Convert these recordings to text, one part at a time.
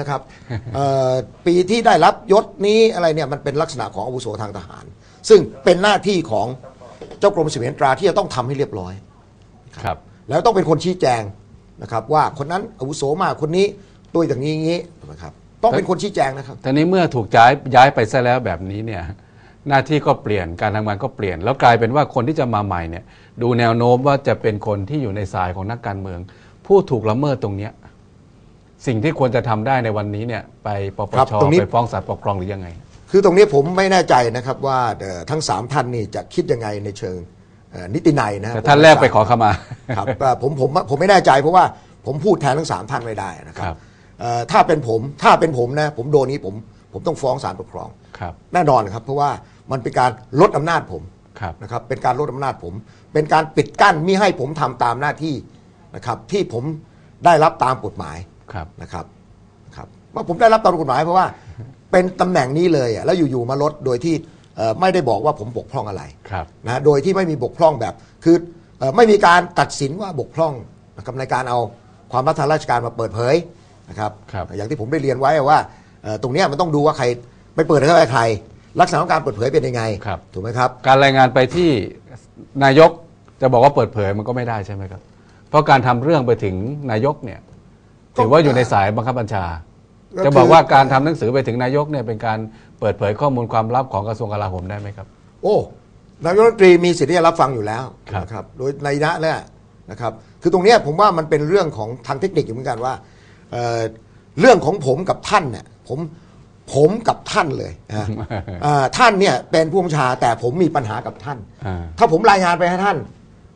นะครับเอ่อปีที่ได้รับยศนี้อะไรเนี่ยมันเป็นลักษณะของอาวุโสทางทหาร ซึ่งเป็นหน้าที่ของเจ้ากรมเสมียนตราที่จะต้องทำให้เรียบร้อย ครับ แล้วต้องเป็นคนชี้แจงนะครับ ว่าคนนั้นอาวุโสมากคนนี้ตัวอย่างนี้อย่างนี้นะครับ ต้องเป็นคนชี้แจงนะครับ ทีนี้เมื่อถูกย้ายย้ายไปซะแล้วแบบนี้เนี่ยหน้าที่ก็เปลี่ยนการทำงานก็เปลี่ยน แล้วกลายเป็นว่าคนที่จะมาใหม่เนี่ยดูแนวโน้มว่าจะเป็นคนที่อยู่ในสายของนักการเมือง ผู้ถูกละเมิดตรงเนี้ย สิ่งที่ควรจะทำได้ในวันนี้เนี่ยไปปปครับชตรงนี้ ไปฟ้องศาลปกครองหรือยังไง คือตรงนี้ผมไม่แน่ใจนะครับว่าเอ่อทั้งสามท่านนี่จะคิดยังไงในเชิงเอ่อนิตินัยนะแต่ท่านแรกไปขอขมา ครับเอ่อผมผมผมไม่แน่ใจเพราะว่าผมพูดแทนทั้งสามท่านไม่ได้นะคครัรับบ เอ่อถ้าเป็นผมถ้าเป็นผมนะผมโดนนี้ผมผมต้องฟ้องศาลปกครอง ครับ แน่นอนครับ เพราะว่ามันเป็นการลดอำนาจผมครับ นะครับเป็นการลดอำนาจผม เป็นการปิดกั้นมิให้ผมทำตามหน้าที่นะครับที่ผมได้รับตามกฎหมาย ครับนะครับครับว่าผมได้รับตามกฎหมายเพราะว่าเป็นตำแหน่งนี้เลยอะแล้วอยู่ๆมาลดโดยที่เอ่อไม่ได้บอกว่าผมบกพร่องอะไรครับนะโดยที่ไม่มีบกพร่องแบบ คือเอ่อไม่มีการตัดสินว่าบกพร่องนะครับในการเอาความลับทางราชการมาเปิดเผยนะครับครับอย่างที่ผมได้เรียนไว้ว่าเอ่อตรงเนี้ยมันต้องดูว่าใครไปเปิดให้ใคร ลักษณะของการเปิดเผยเป็นยังไงครับถูกไหมครับ การรายงานไปที่นายกจะบอกว่าเปิดเผยมันก็ไม่ได้ใช่ไหมครับ เพราะการทำเรื่องไปถึงนายกเนี่ยก็ ถือว่าอยู่ในสายบังคับบัญชาก็คือจะบอกว่าการทำหนังสือไปถึงนายกเนี่ยเป็นการเปิดเผยข้อมูลความลับของกระทรวงกลาโหมได้ไหมครับ โอ้นายกรัฐมนตรีมีสิทธิ์ที่จะรับฟังอยู่แล้วครับนะครับ โดยในยยะเนี่ยนะครับ คือตรงเนี้ยผมว่ามันเป็นเรื่องของทางเทคนิคอยู่เหมือนกันว่าเอ่อเรื่องของผมกับท่านเนี่ยผมผมกับท่านเลยนะอ่าท่านเนี่ยเป็นผู้บัญชา แต่ผมมีปัญหากับท่านอ่าถ้าผมรายงานไปให้ท่าน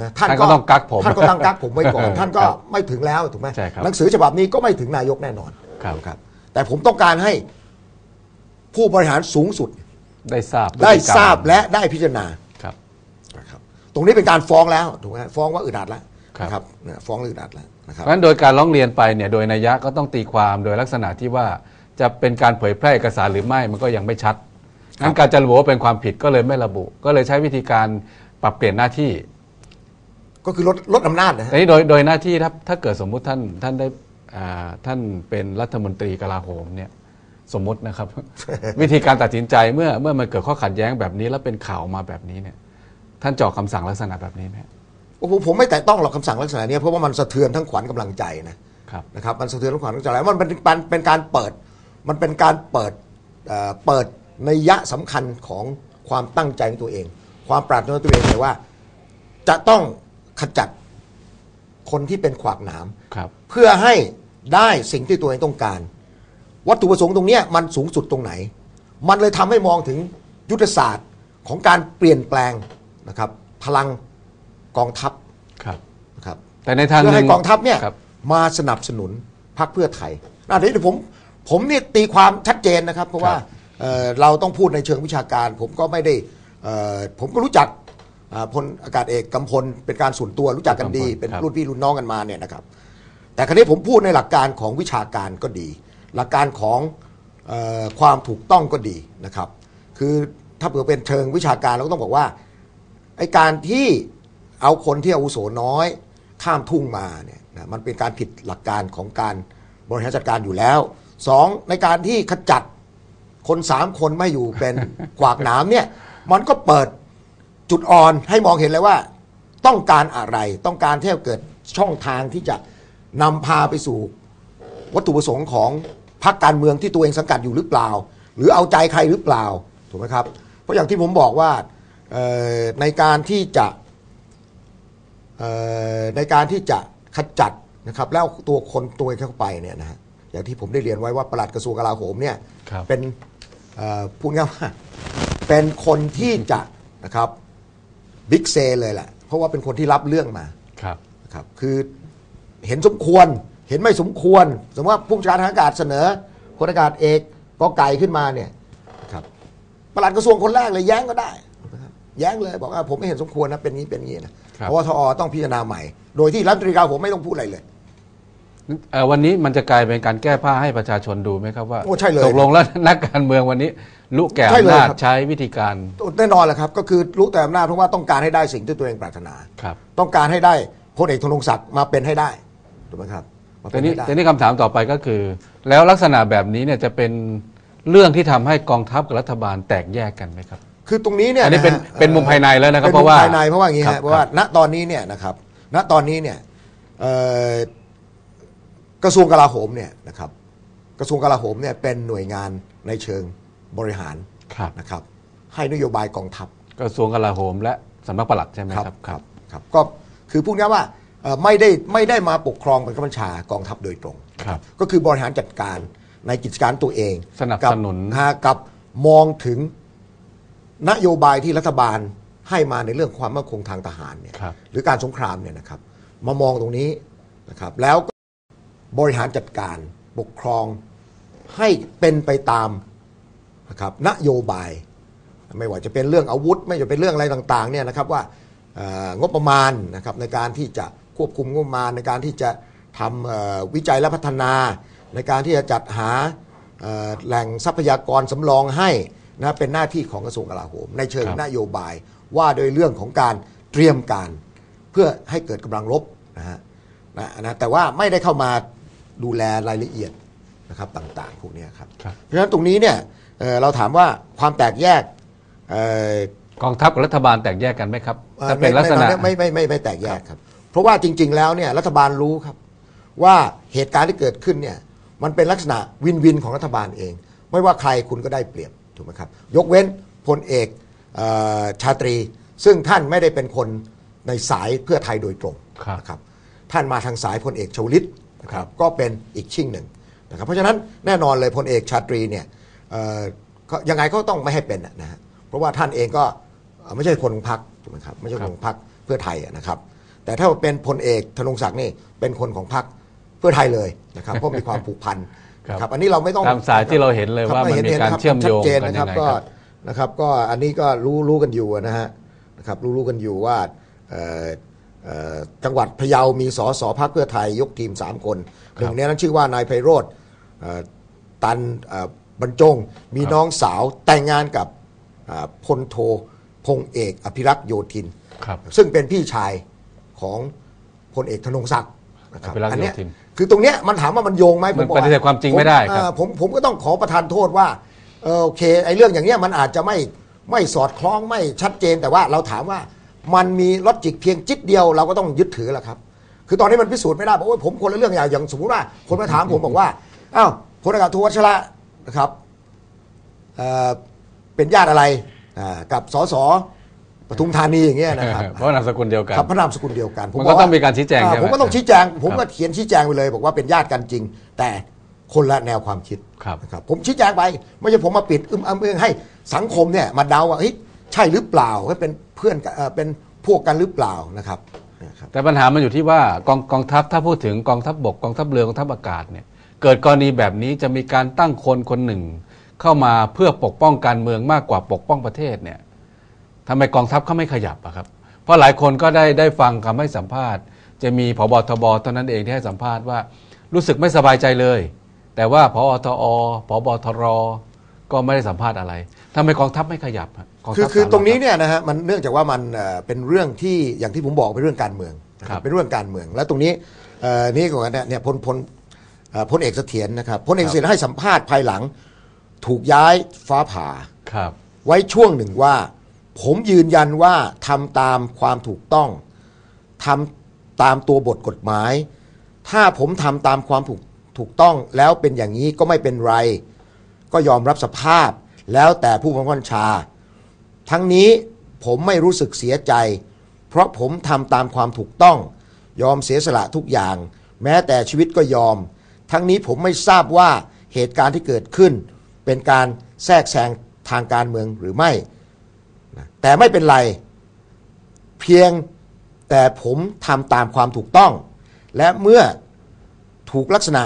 นะท่านก็ต้องกักผมท่านก็ต้องกักผมไว้ก่อน ท่านก็ครับไม่ถึงแล้วถูกไหมใช่ครับหนังสือฉบับนี้ก็ไม่ถึงนายกแน่นอนครับครับ แต่ผมต้องการให้ผู้บริหารสูงสุด ได้ทราบได้พฤติกมทราบและได้พิจารณาครับนะครับ ตรงนี้เป็นการฟ้องแล้วถูกไหมฟ้องว่าอึดอัดแล้วครับนะครับเนี่ยฟ้องอึดอัดแล้วนะคเพรับราะฉะนั้นโดยการร้องเรียนไปเนี่ยโดยนัยยะก็ต้องตีความโดยลักษณะที่ว่าจะเป็นการเผยแพร่เอกสารหรือไม่มันก็ยังไม่ชัดงั้นการจะระบุว่าเป็นความผิดก็เลยไม่ระบุ ก็เลยใช้วิธีการปรับเปลี่ยนหน้าที่ ก็คือลดลดอำนาจนะฮะทีนี้โดยโดยหน้าที่ถ้าถ้าเกิดสมมุติท่านท่านได้อ่าท่านเป็นรัฐมนตรีกลาโหมเนี่ยสมมตินะครับ วิธีการตัดสินใจเมื่อเมื่อมันเกิดข้อขัดแย้งแบบนี้ แล้วเป็นข่าวมาแบบนี้เนี่ยท่านเจาะคำสั่งลักษณะแบบนี้ไหมโอ้โหผมไม่แตะต้องหรอกคำสั่งลักษณะเนี้ยเพราะว่ามันสะเทือนทั้งขวัญกำลังใจนะครับ นะครับมันสะเทือนทั้งขวัญกำลังใจแล้วมันเป็นเป็นเป็นการเปิดมันเป็นการเปิดเอ่อเปิดในยยะสำคัญของความตั้งใจของตัวเอง ความปรารถนาของตัวเองเลยว่า จะต้อง ขจัดคนที่เป็นขวากหนาม ครับ เพื่อให้ได้สิ่งที่ตัวเองต้องการ วัตถุประสงค์ตรงเนี้ยมันสูงสุดตรงไหน มันเลยทำให้มองถึงยุทธศาสตร์ของการเปลี่ยนแปลงนะครับ พลังกองทัพครับ นะครับ แต่ในทางหเพื่อนึ่ให้งกองทัพเนี่ยครับมาสนับสนุนพรรคเพื่อไทยอันนี้เดี๋ยวผมผมเนี่ยตีความชัดเจนนะครับ เพราะว่าเอ่อเราต้องพูดในเชิงวิชาการ ผมก็ไม่ได้เอ่อผมก็รู้จักอ่า พลอากาศเอกกำพลเป็นการส่วนตัวรู้จักกันดีกำพลเป็นครับรุ่นพี่รุ่นน้องกันมาเนี่ยนะครับ แต่ครั้นี้ผมพูดในหลักการของวิชาการก็ดี หลักการของเออความถูกต้องก็ดีนะครับ คือถ้าเผื่อเป็นเชิงวิชาการเราก็ต้องบอกว่าไอการที่เอาคนที่อาวุโสน้อย ข้ามทุ่งมาเนี่ยนะมันเป็นการผิดหลักการของการบริหารจัดการอยู่แล้วสองในการที่ขจัดคนสามคนไม่อยู่เป็นขวากหนามเนี่ยมันก็เปิด จุดอ่อนให้มองเห็นเลยว่า ต้องการอะไรต้องการที่จะเกิดช่องทางที่จะนำพาไปสู่ วัตถุประสงค์ของพรรคการเมืองที่ตัวเองสังกัดอยู่หรือเปล่า หรือเอาใจใครหรือเปล่าถูกไหมครับ เพราะอย่างที่ผมบอกว่าเอ่อในการที่จะเอ่อในการที่จะขจัดนะครับแล้วตัวคนตัวเองเข้าไปเนี่ยนะฮะอย่างที่ผมได้เรียนไว้ว่าปลัดกระทรวงกลาโหมเนี่ยครับ เป็นเอ่อพูดง่ายๆว่าเป็นคนที่จะนะครับ บิ๊กเซเลยแหละ เพราะว่าเป็นคนที่รับเรื่องมาครับนะครับคือเห็นสมควรเห็นไม่สมควร สมมติว่าผู้บัญชาการทหารอากาศเสนอพลอากาศเอกกอไก่ขึ้นมาเนี่ยนะครับปลัดกระทรวงคนแรกเลยแย้งก็ได้นะครับแย้งเลยบอกว่าผมไม่เห็นสมควรนะเป็นงี้เป็นงี้นะครับอทอต้องพิจารณาใหม่ โดยที่รัฐมนตรีกลาโหมไม่ต้องพูดอะไรเลยเอ่อ วันนี้มันจะกลายเป็นการแก้ผ้าให้ประชาชนดูไหมครับว่าโอ้ใช่เลยตกลงแล้วนักการเมืองวันนี้ลุแก่ใช่อำเลยนาจครับใช้วิธีการแน่นอนแหละครับ ก็คือรู้แต่อำนาจเพราะว่าต้องการให้ได้สิ่งที่ตัวเองปรารถนาครับต้องการให้ได้พลเอกธนงศักดิ์มาเป็นให้ได้ถูกไหมครับมาแต่เป็นนี่ให้ได้แต่นี่คำถามต่อไปก็คือ แล้วลักษณะแบบนี้เนี่ยจะเป็นเรื่องที่ทำให้กองทัพกับรัฐบาลแตกแยกกันไหมครับ คือตรงนี้เนี่ยอันนี้เป็นะฮะเป็นมุมภายในแล้วนะครับป็เพราะว่ามุมภายในเพราะว่าอย่างนี้ครัฮะบเพราะว่าครับณตอนนี้เนี่ยนะครับณตอนนี้เนี่ยเอ่อ กระทรวงกลาโหมเนี่ยนะครับกระทรวงกลาโหมเนี่ยเป็นหน่วยงานในเชิงบริหารครับ นะครับ ให้นโยบายกองทัพกระทรวงกลาโหม และสำนักปลัดใช่ไหมครับครับครับก็คือพูดง่ายๆว่าเอ่อไม่ได้ไม่ได้มาปกครองเป็นบัญชากองทัพโดยตรง ครับ ก็คือบริหารจัดการในกิจการตัวเองสนับสนุน กับฮะกับมองถึงนโยบายที่รัฐบาลให้มาในเรื่องความมั่นคงทางทหารเนี่ยครับ หรือการสงครามเนี่ยนะครับ มามองตรงนี้นะครับแล้วก็ บริหารจัดการปกครองให้เป็นไปตามนะครับนโยบาย ไม่ว่าจะเป็นเรื่องอาวุธ ไม่ว่าจะเป็นเรื่องอะไรต่างๆเนี่ยนะครับว่าเอ่องบประมาณนะครับในการที่จะควบคุมงบประมาณ ในการที่จะทำเอ่อวิจัยและพัฒนา ในการที่จะจัดหาเอ่อแหล่งทรัพยากรสำรองให้นะเป็นหน้าที่ของกระทรวงกลาโหม ในเชิงครับนโยบายว่าโดยเรื่องของการเตรียมการเพื่อให้เกิดกำลังรบนะฮะนะนะแต่ว่าไม่ได้เข้ามา ดูแลรายละเอียดนะครับต่างๆพวกเนี้ยครับ ครับเพราะฉะนั้นตรงนี้เนี่ยเอ่อเราถามว่าความแตกแยกเอ่อกองทัพกับรัฐบาลแตกแยกกันไหมครับเอ่อถ้าเป็นลักษณะไม่ไม่ไม่ไม่ไม่แตกแยกครับ เพราะว่าจริง ๆ แล้วเนี่ยรัฐบาลรู้ครับ ว่าเหตุการณ์ที่เกิดขึ้นเนี่ยมันเป็นลักษณะวินวินของรัฐบาลเอง ไม่ว่าใครคุณก็ได้เปรียบถูกไหมครับ ยกเว้นพลเอกเอ่อชาตรี ซึ่งท่านไม่ได้เป็นคนในสายเพื่อไทยโดยตรงครับนะครับ ท่านมาทางสายพลเอกชวลิต นะครับก็เป็นอีกชิ่งหนึ่งนะครับเพราะฉะนั้นแน่นอนเลยพลเอกชาตรีเนี่ยเอ่อก็ยังไงก็ต้องไม่ให้เป็นนะนะฮะเพราะว่าท่านเองก็เอ่อไม่ใช่คนของพรรคถูกไหมครับไม่ใช่คนของพรรคเพื่อไทยอะนะครับ แต่ถ้าเป็นพลเอกธนงศักดิ์นี่เป็นคนของพรรคเพื่อไทยเลยนะครับเพราะมีความผูกพันครับนะครับอันนี้เราไม่ต้องตามสายที่เราเห็นเลยครับว่ามันมีห็การห็ะคบเชื่อมโยงชัดเจนกันนะคยัรับงไงก็ครับนะครับก็อันนี้ก็รู้รู้กันอยู่นะฮะนะครับรู้รู้กันอยู่ว่าเอ่อเอ่อ จังหวัดพะเยามีสสพักเพื่อไทยยกทีม 3 คนหนึ่งในนั้นชื่อว่านายไพโรธเอ่อตันเอ่อบรรจง มีน้องสาวแต่งงานกับอ่าพลโทพงเอกอภิรักษ์โยธินครับซึ่งเป็นพี่ชายของพลเอกธนงศักดิ์นะครับอภิรักษ์อันเนี้ยโยธินคือตรงเนี้ยมันถามว่ามันโยงไหมผมันบอกปฏิเสธความจริงไม่ได้ครับเอ่อผมผมก็ต้องขอประทานโทษว่าเออโอเคไอ้เรื่องอย่างเนี้ยมันอาจจะไม่ไม่สอดคล้องไม่ชัดเจนแต่ว่าเราถามว่า มันมีลอจิกเพียงจิตเดียวเราก็ต้องยึดถือแหละครับ คือตอนนี้มันพิสูจน์ไม่ได้บอกว่าผมคนละเรื่องอย่างอย่างสมมติว่า คนมาถามผมบอกว่าอ้าวพลอากาศโทวัชระนะครับเอ่อเป็นญาติอะไรอ่ากับสสปทุมธานีอย่างเงี้ยนะครับเพราะนามสกุลเดียวกันครับพระนามสกุลเดียวกันมันบก็ว่าต้องมีการชี้แจงอ่ใช่ไหมผมก็ต้องชี้แจง ผมครัก็บเขียนชี้แจงไปเลย บอกว่าเป็นญาติกันจริง แต่คนละแนวความคิดครับนะครับผมชี้แจงไป ไม่ใช่ผมมาปิดอึมอ้ำเอื้องให้สังคมเนี่ยมาเดาว่าเฮ้ย ใช่หรือเปล่าให้เป็นเพื่อนกันเอ่อเป็นพวกกันหรือเปล่านะครับนะครับ แต่ปัญหามันอยู่ที่ว่ากองกองทัพถ้าพูดถึงกองทัพบกกองทัพเรือกองทัพอากาศเนี่ยเกิดกรณีแบบนี้จะมีการตั้งคนคนหนึ่ง เข้ามาเพื่อปกป้องการเมืองมากกว่าปกป้องประเทศเนี่ยทำไมกองทัพเขาไม่ขยับอะครับ เพราะหลายคนก็ได้ได้ฟังคำให้สัมภาษณ์ จะมีพบทบเท่านั้นเองที่ให้สัมภาษณ์ว่า รู้สึกไม่สบายใจเลย แต่ว่าพอทอพบทรก็ไม่ได้สัมภาษณ์อะไรทำไมกองทัพไม่ขยับอะ คือทัพคือสามตรงนี้หลักเนี่ยนะฮะมันเนื่องจากว่ามันเอ่อเป็นเรื่องที่อย่างที่ผมบอกเป็นเรื่องการเมืองนะคครัรับบเป็นเรื่องการเมือง แล้วตรงนี้เอ่อนี่ก่อนนะเนี่ยพลพลเอ่อพลเอกเสถียรนะครับพลเอกเสถียรให้สัมภาษณ์ภายหลัง ถูกย้ายฟ้าผ่าครับไว้ช่วงหนึ่งว่า ผมยืนยันว่าทำตามความถูกต้องทำตามตัวบทกฎหมาย ถ้าผมทำตามความถูกถูกต้องแล้วเป็นอย่างนี้ก็ไม่เป็นไร ก็ยอมรับสภาพแล้วแต่ผู้บังคับบัญชา ทั้งนี้ผมไม่รู้สึกเสียใจ เพราะผมทำตามความถูกต้อง ยอมเสียสละทุกอย่าง แม้แต่ชีวิตก็ยอม ทั้งนี้ผมไม่ทราบว่าเหตุการณ์ที่เกิดขึ้น เป็นการแทรกแซงทางการเมืองหรือไม่ แต่ไม่เป็นไร เพียงแต่ผมทำตามความถูกต้อง และเมื่อถูกลักษณะ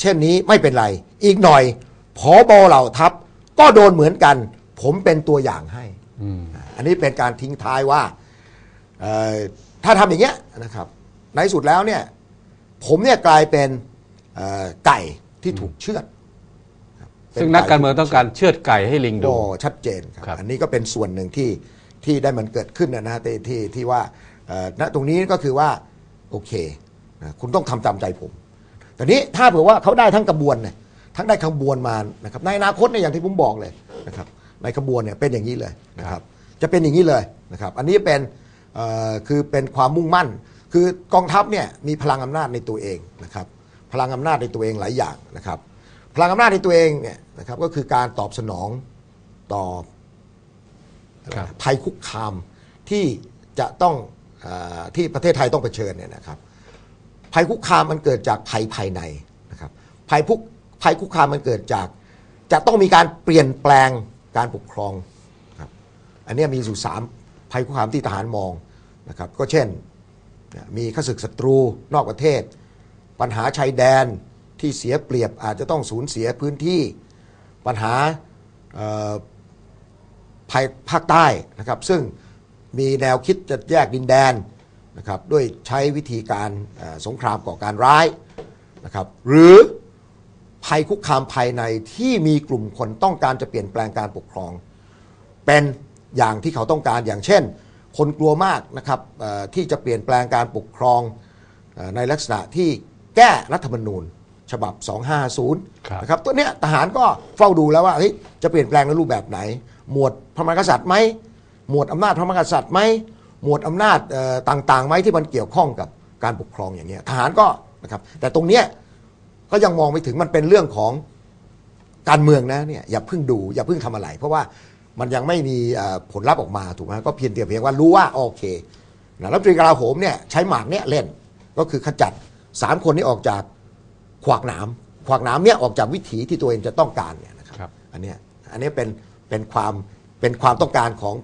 เช่นนี้ไม่เป็นไร อีกหน่อยผอบอเหล่าทัพก็โดนเหมือนกัน ผมเป็นตัวอย่างให้อืมอันนี้เป็นการทิ้งท้ายว่าเอ่อถ้าทำอย่างเงี้ยนะครับ ในสุดแล้วเนี่ย ผมเนี่ยกลายเป็นเอ่อไก่ที่ถูกเชือดครับซึ่งนักการเมืองต้องการเชือดไก่ให้ลิงดูโอ้ชัดเจนครับครับ อันนี้ก็เป็นส่วนหนึ่งที่ที่ได้มันเกิดขึ้นนะนะที่ที่ที่ว่าเอ่อณตรงนี้ก็คือว่า โอเคนะคุณต้องทำตามใจผมแต่นี้ถ้าเผื่อว่าเขาได้ทั้งกระบวนเนี่ยทั้งได้ขบวนมานะครับในอนาคตเนี่ยอย่างที่ผมบอกเลยนะครับ ในขบวนเนี่ยเป็นอย่างนี้เลยนะครับจะเป็นอย่างนี้เลยนะครับอันนี้เป็นเอ่อคือเป็นความมุ่งมั่น คือกองทัพเนี่ยมีพลังอำนาจในตัวเองนะครับพลังอำนาจในตัวเองหลายอย่างนะครับพลังอำนาจในตัวเองเนี่ยนะครับก็คือการตอบสนองต่อครับภัยคุกคามที่จะต้องเออที่ประเทศไทยต้องเผชิญเนี่ยนะครับภัยคุกคามมันเกิดจากภัยภายในนะครับภัยพุกภัยคุกคามมันเกิดจาก จะต้องมีการเปลี่ยนแปลง การปกครองครับอันนี้มีอยู่สามภัยคุกคามที่ทหารมองนะครับก็เช่น มีข้าศึกศัตรูนอกประเทศ ปัญหาชายแดนที่เสียเปรียบอาจจะต้องสูญเสียพื้นที่ ปัญหาภายภาคใต้นะครับ ซึ่งมีแนวคิดจะแยกดินแดนนะครับด้วยใช้วิธีการสงครามก่อการร้ายนะครับหรือ ภัยคุกคามภายในที่มีกลุ่มคนต้องการจะเปลี่ยนแปลงการปกครอง เป็นอย่างที่เขาต้องการอย่างเช่น คนกลัวมากนะครับเอ่อที่จะเปลี่ยนแปลงการปกครองเอ่อในลักษณะที่แก้รัฐธรรมนูญ ฉบับ 250ครับนะครับตัวเนี้ยทหารก็เฝ้าดูแล้วว่าเฮ้ยจะเปลี่ยนแปลงในรูปแบบไหน หมวดพระมหากษัตริย์ไหมหมวดอำนาจพระมหากษัตริย์ไหมหมวดอำนาจเอ่อต่างๆไหมที่มันเกี่ยวข้องกับการปกครองอย่างเนี้ยทหารก็นะครับแต่ตรงเนี้ย ก็ยังมองไม่ถึงมันเป็นเรื่องของการเมืองนะเนี่ยอย่าเพิ่งดูอย่าเพิ่งทำอะไร เพราะว่ามันยังไม่มีเอ่อผลลัพธ์ออกมาถูกไหมก็เพียงแต่เพียงว่ารู้ว่าโอเคนะรัฐมนตรีกลาโหมเนี่ยใช้หมากเนี่ยเล่นก็คือขจัดสามคนนี้ออกจากขวากหนามขวากหนามเนี่ยออกจากวิถีที่ตัวเองจะต้องการเนี่ยนะคครัรับบอันเนี้ยอันนี้เป็นเป็นความเป็นความต้องการของ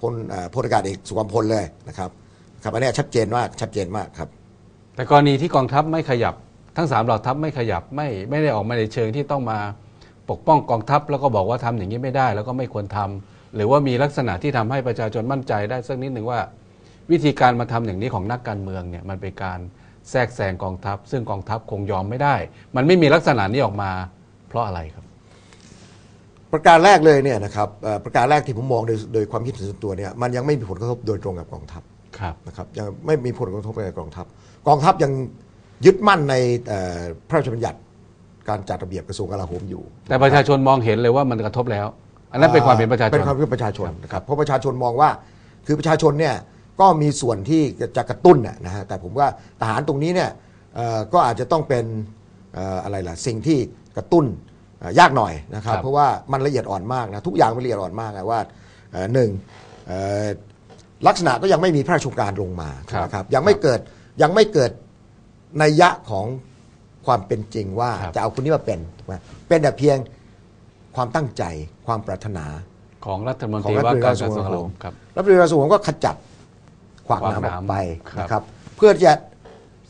พลเอ่อพลอากาศเอกสุวรรณพลเลยนะครับครับอันเนี้ยชัดเจนมากชัดเจนมากครับ แต่กรณีที่กองทัพไม่ขยับ ทั้งสามเหล่าทัพไม่ขยับไม่ไม่ได้ออกมาในเชิงที่ต้องมาปกป้องกองทัพ แล้วก็บอกว่าทำอย่างนี้ไม่ได้ แล้วก็ไม่ควรทำหรือว่ามีลักษณะที่ทำให้ประชาชนมั่นใจได้สักนิดหนึ่งว่า วิธีการมาทำอย่างนี้ของนักการเมืองเนี่ยมันเป็นการแทรกแซงกองทัพ ซึ่งกองทัพคงยอมไม่ได้ มันไม่มีลักษณะนี้ออกมา เพราะอะไรครับ ประการแรกเลยเนี่ยนะครับเอ่อประการแรกที่ผมมองโดยโดยความคิดเห็นส่วนตัวเนี่ยมันยังไม่มีผลกระทบโดยตรงกับกองทัพครับนะครับยังไม่มีผลกระทบกับกองทัพ กองทัพยัง ยึดมั่นในเอ่อพระราชบัญญัติการจัดระเบียบกระทรวงกลาโหมอยู่ แต่ประชาชนมองเห็นเลยว่ามันกระทบแล้ว อันนั้นเป็นความเห็นประชาชเป็นนความเห็นประชาชนนะครับเพราะประชาชนมองว่าคือประชาชนเนี่ยก็มีส่วนที่จะกระตุ้นน่ะนะฮะแต่ผมว่าทหารตรงนี้เนี่ยเอ่อก็อาจจะต้องเป็นเอ่ออะไรล่ะสิ่งที่กระตุ้นเอ่อยากหน่อยนะครับครับ เพราะว่ามันละเอียดอ่อนมากนะทุกอย่างมันละเอียดอ่อนมากนะว่าเอ่อหนึ่งเอ่อลักษณะก็ยังไม่มีพระราชโองการลงมาครับนะครับยังไม่เกิดยังไม่เกิด นัยยะของความเป็นจริงว่าครับ จะเอาคนนี้มาเป็นถูกไหมเป็นแต่เพียงความตั้งใจความปรารถนา ของรัฐมนขตองรีรัฐว่ามนตรีการกกระระททรรววงงกกลาลาโหโหมมครับ รัฐมนตรีกระทรวงก็ขจัดขวากหนามขวากหนามออกไปครับ นะครับ เพื่อจะ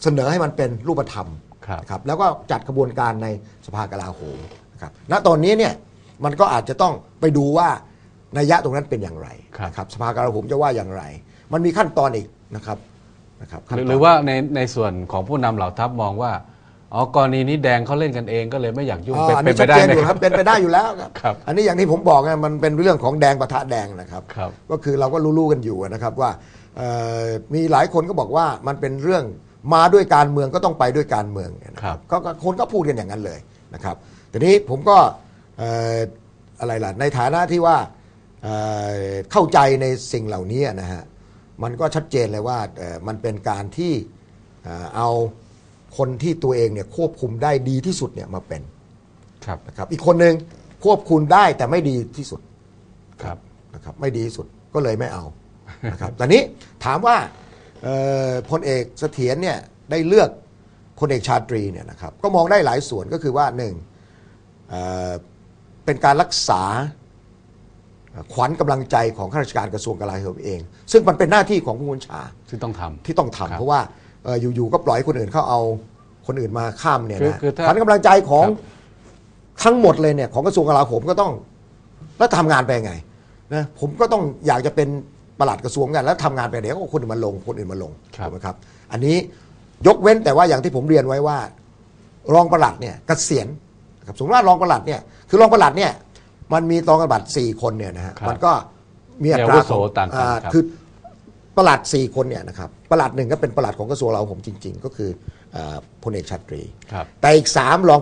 เสนอให้มันเป็นรูปธรรมครับ นะครับแล้วก็จัดกระบวนการในสภากลาโหมนะครับณตอนนี้เนี่ยมันก็อาจจะต้องไปดูว่านัยยะตรงนั้นเป็นอย่างไรครับ นะครับสภากลาโหมจะว่าอย่างไร มันมีขั้นตอนอีกนะครับ นะครับหขั้นรือตนหรือว่าในในส่วนของผู้นำเหล่าทัพมองว่าอ๋อกรณีนี้แดงเขาเล่นกันเองก็เลยไม่อยากยุ่งอ่าเป็นอันเป็นี้นไปชัดได้เจนไหมอยู่คครัรับ บเป็นไปได้อยู่แล้วครับครับอันนี้อย่างที่ผมบอกไงมันเป็นเรื่องของแดงปะทะแดงนะครับ ครับ ก็คือเราก็รู้ๆกันอยู่นะครับว่าเอ่อมีหลายคนก็บอกว่ามันเป็นเรื่องมาด้วยการเมืองก็ต้องไปด้วยการเมืองเนี่ยนะครับก็ก็คนก็พูดกันอย่างนั้นเลยนะครับทีนี้ผมก็เอ่ออะไรล่ะในฐานะที่ว่าเอ่อเข้าใจในสิ่งเหล่านี้นะฮะ มันก็ชัดเจนเลยว่าเอ่อมันเป็นการที่เอ่อเอาคนที่ตัวเองเนี่ยควบคุมได้ดีที่สุดเนี่ยมาเป็นครับนะครับ อีกคนหนึ่งควบคุมได้แต่ไม่ดีที่สุดครับนะครับ ไม่ดีที่สุดก็เลยไม่เอานะครับแต่นี้ถามว่าเอ่อพลเอกเสถียรเนี่ยได้เลือกพลเอกชาตรีเนี่ยนะครับ ก็มองได้หลายส่วนก็คือว่าหนึ่งเอ่อเป็นการรักษาเอ่อ ขวัญกำลังใจของข้าราชการกระทรวงกลาโหมเอง ซึ่งมันเป็นหน้าที่ของผู้บัญชาซึ่งต้องทำ ที่ต้องครับทำเพราะว่าเอ่ออยู่ๆก็ปล่อยให้คนอื่นเขาเอาคนอื่นมาข้ามเนี่ยคือนะคือถ้าขวัญกำลังใจของครับ ทั้งหมดเลยเนี่ยของกระทรวงกลาโหมก็ต้อง แล้วทำงานไปยังไงนะผมก็ต้องอยากจะเป็นปลัดกระทรวงกัน แล้วทำงานไปเดี๋ยวก็คนอื่นมาลงคนอื่นมาลงครับ ถูกไหมครับ อันนี้ยกเว้นแต่ว่าอย่างที่ผมเรียนไว้ว่า รองปลัดเนี่ยเกษียณนะครับสมมติว่ารองปลัดเนี่ยคือรองปลัดเนี่ย มันมีรองปลัดสี่คนเนี่ยนะฮะครับมันก็มีอัตมีอาราวุโสของต่างกันอ่าครับ คือประหลัดสี่คนเนี่ยนะครับประหลัดหนึ่งก็เป็นประหลัดของกระทรวงเราผมจริง ๆ ก็คือเอเอ่อพลเอกชาตรี ครับ แต่อีกสามรอง